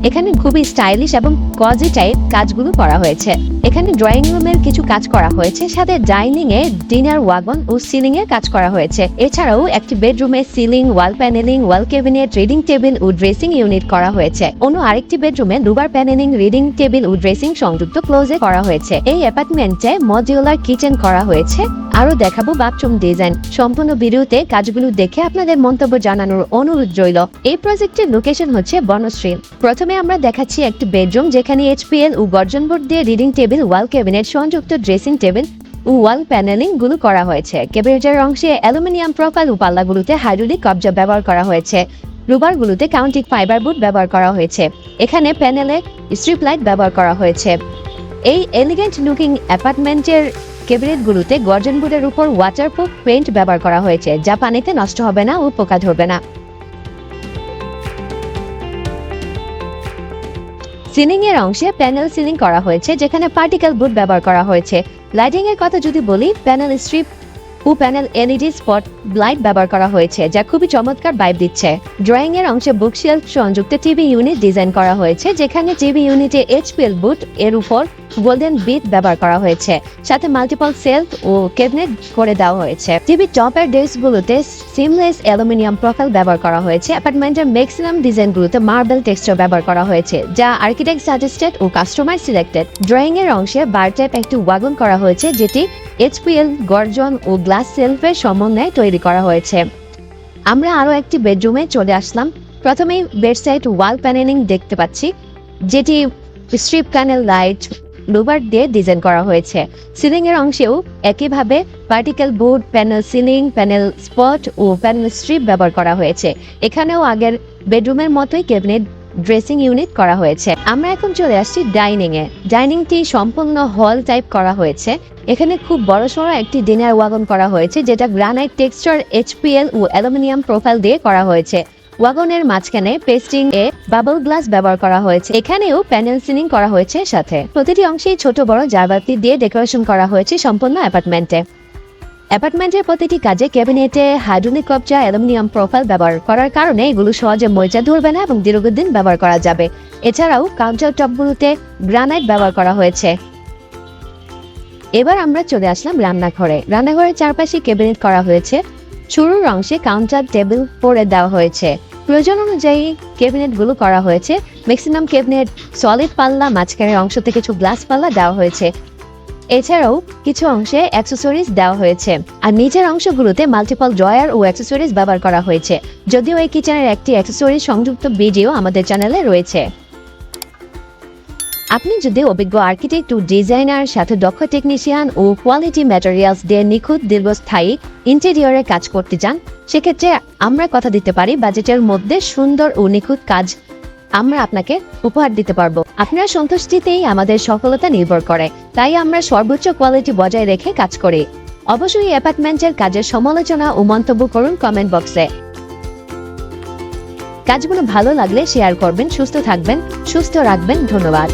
এখানে খুবই স্টাইলিশ এবং টাইপ কাজগুলো করা হয়েছে। এখানে ড্রয়িং রুমের কিছু কাজ করা হয়েছে, সাথে ডাইনিং এ ডিনার ওয়াগন ও সিলিং এর কাজ করা হয়েছে। এছাড়াও একটি বেডরুমে ceiling wall panelling wall cabinet reading table ও ড্রেসিং ইউনিট করা হয়েছে। অন্য আরেকটি বেডরুমে দুবার প্যানেলিং রিডিং টেবিল ও ড্রেসিং সংযুক্ত ক্লোজে করা হয়েছে। এই অ্যাপার্টমেন্টে মডিউলার কিচেন করা হয়েছে। আরও দেখাবো বাথরুম ডিজাইন সম্পূর্ণ ভিডিওতে কাজগুলো দেখে আপনাদের মন্তব্য জানানোর অনুরোধ রইল। এই প্রজেক্টের লোকেশন হচ্ছে বনশ্রী। প্রথমে আমরা দেখাচ্ছি একটি বেডরুম যেখানে এইচপিএল ও গর্জন বোর্ড দিয়ে রিডিং টেবিল ওয়াল ক্যাবিনেট সংযুক্ত ড্রেসিং টেবিল ও ওয়াল প্যানেলিংগুলো করা হয়েছে। ক্যাবিনেটের অংশে অ্যালুমিনিয়াম প্রোফাইল ও পাল্লাগুলোতে হাইড্রোলিক কবজা ব্যবহার করা হয়েছে। রুবারগুলোতে কাউন্টিক ফাইবার বোর্ড ব্যবহার করা হয়েছে। এখানে প্যানেলে স্ট্রিপ লাইট ব্যবহার করা হয়েছে। এই এলিগেন্ট লুকিং অ্যাপার্টমেন্টের ক্যাবিনেটগুলোতে গর্জন বোর্ডের উপর ওয়াটারপ্রুফ পেন্ট ব্যবহার করা হয়েছে। যা পানিতে নষ্ট হবে না ও পোকা ধরবে না। সিলিং এর অংশে প্যানেল সিলিং করা হয়েছে, যেখানে পার্টিকেল বুট ব্যবহার করা হয়েছে। লাইটিং এর কথা যদি বলি, প্যানেল স্ট্রিপ ও প্যানেল এলইডি স্পট লাইট ব্যবহার করা হয়েছে, যা খুবই চমৎকার বাইব দিচ্ছে। ড্রয়িং এর অংশে বুকশেলফ সংযুক্ত টিভি ইউনিট ডিজাইন করা হয়েছে, যেখানে টিভি ইউনিটে এইচপিএল বুট এর উপর গোল্ডেন বিট ব্যবহার করা হয়েছে, সাথে মাল্টিপল সেলফ ও ক্যাবিনেট করে দেওয়া হয়েছে। টিভি টপের ডেস্কগুলোতে সিমলেস অ্যালুমিনিয়াম প্রোফাইল ব্যবহার করা হয়েছে অ্যাপার্টমেন্টের ম্যাক্সিমাম ডিজাইনগুলোতে মার্বেল টেক্সচার ব্যবহার করা হয়েছে, যা আর্কিটেক্ট সাজেস্টেড ও কাস্টমার সিলেক্টেড ড্রয়িং এর অংশে বার টাইপ একটি ওয়াগন করা হয়েছে, যেটি এইচপিএল গর্জন ও গ্লাস সেলফের সমন্বয়ে তৈরি করা হয়েছে। আমরা আরও একটি বেডরুমে চলে আসলাম। প্রথমেই বেডসাইড ওয়াল প্যানেলিং দেখতে পাচ্ছি, যেটি স্ট্রিপ প্যানেল লাইট লোভার দিয়ে ডিজাইন করা হয়েছে। সিলিং এর অংশেও একইভাবে particle board, panel ceiling, panel spot ও প্যানেল স্ট্রিপ ব্যবহার করা হয়েছে। এখানেও আগের বেডরুমের মতোই ক্যাবিনেট ড্রেসিং ইউনিট করা হয়েছে। আমরা এখন চলে আসছি ডাইনিং এ। ডাইনিংটি সম্পূর্ণ হল টাইপ করা হয়েছে। এখানে খুব বড় বড়সড় একটি ডিনার ওয়াগন করা হয়েছে, যেটা গ্রানাইট টেক্সচার, এইচপিএল ও অ্যালুমিনিয়াম প্রোফাইল দিয়ে করা হয়েছে। ওয়াগনের মাঝখানে পেস্টিং এ বাবল গ্লাস ব্যবহার করা হয়েছে। এখানেও প্যানেল সিলিং করা হয়েছে সাথে। প্রতিটি অংশেই ছোট বড় জারবাতি দিয়ে ডেকোরেশন করা হয়েছে সম্পূর্ণ অ্যাপার্টমেন্টে। অ্যাপার্টমেন্টের প্রতিটি কাজে ক্যাবিনেটে হাইড্রোনিক কবজা, অ্যালুমিনিয়াম প্রোফাইল ব্যবহার করার কারণে এগুলো সহজে মরিচা ধরবে না এবং দীর্ঘদিন ব্যবহার করা যাবে। এছাড়াও কাউন্টার টপগুলোতে গ্রানাইট ব্যবহার করা হয়েছে। এবার আমরা চলে আসলাম রান্নাঘরে। রান্নাঘরের চারপাশে ক্যাবিনেট করা হয়েছে। শুরুর অংশে কাউন্টার টেবিল পরে দেওয়া হয়েছে। প্রয়োজন অনুযায়ী ক্যাবিনেটগুলো করা হয়েছে। ম্যাক্সিমাম ক্যাবিনেট সলিড পাল্লা, মাঝখানের অংশ থেকে কিছু গ্লাস পাল্লা দেওয়া হয়েছে। এছাড়াও কিছু অংশে অ্যাক্সেসরিজ দেওয়া হয়েছে। আর নিচের অংশগুলোতে মাল্টিপল ড্রয়ার ও অ্যাক্সেসরিজ ব্যবহার করা হয়েছে। যদিও এই কিচেনের একটি অ্যাক্সেসরিজ সংযুক্ত ভিডিও আমাদের চ্যানেলে রয়েছে। আপনি যদি অভিজ্ঞ আর্কিটেক্ট ও ডিজাইনার সাথে দক্ষ টেকনিশিয়ান ও কোয়ালিটি ম্যাটেরিয়ালস দিয়ে নিখুঁত, দীর্ঘস্থায়ী ইন্টেরিয়রে কাজ করতে চান, সেক্ষেত্রে আমরা কথা দিতে পারি বাজেটের মধ্যে সুন্দর ও নিখুঁত কাজ আমরা আপনাকে উপহার দিতে পারব। আপনার সন্তুষ্টিতেই আমাদের সফলতা নির্ভর করে। তাই আমরা সর্বোচ্চ কোয়ালিটি বজায় রেখে কাজ করি। অবশ্যই অ্যাপার্টমেন্টের কাজের সমালোচনা ও মন্তব্য করুন কমেন্ট বক্সে কাজগুলো ভালো লাগলে শেয়ার করবেন, সুস্থ থাকবেন, সুস্থ রাখবেন, ধন্যবাদ।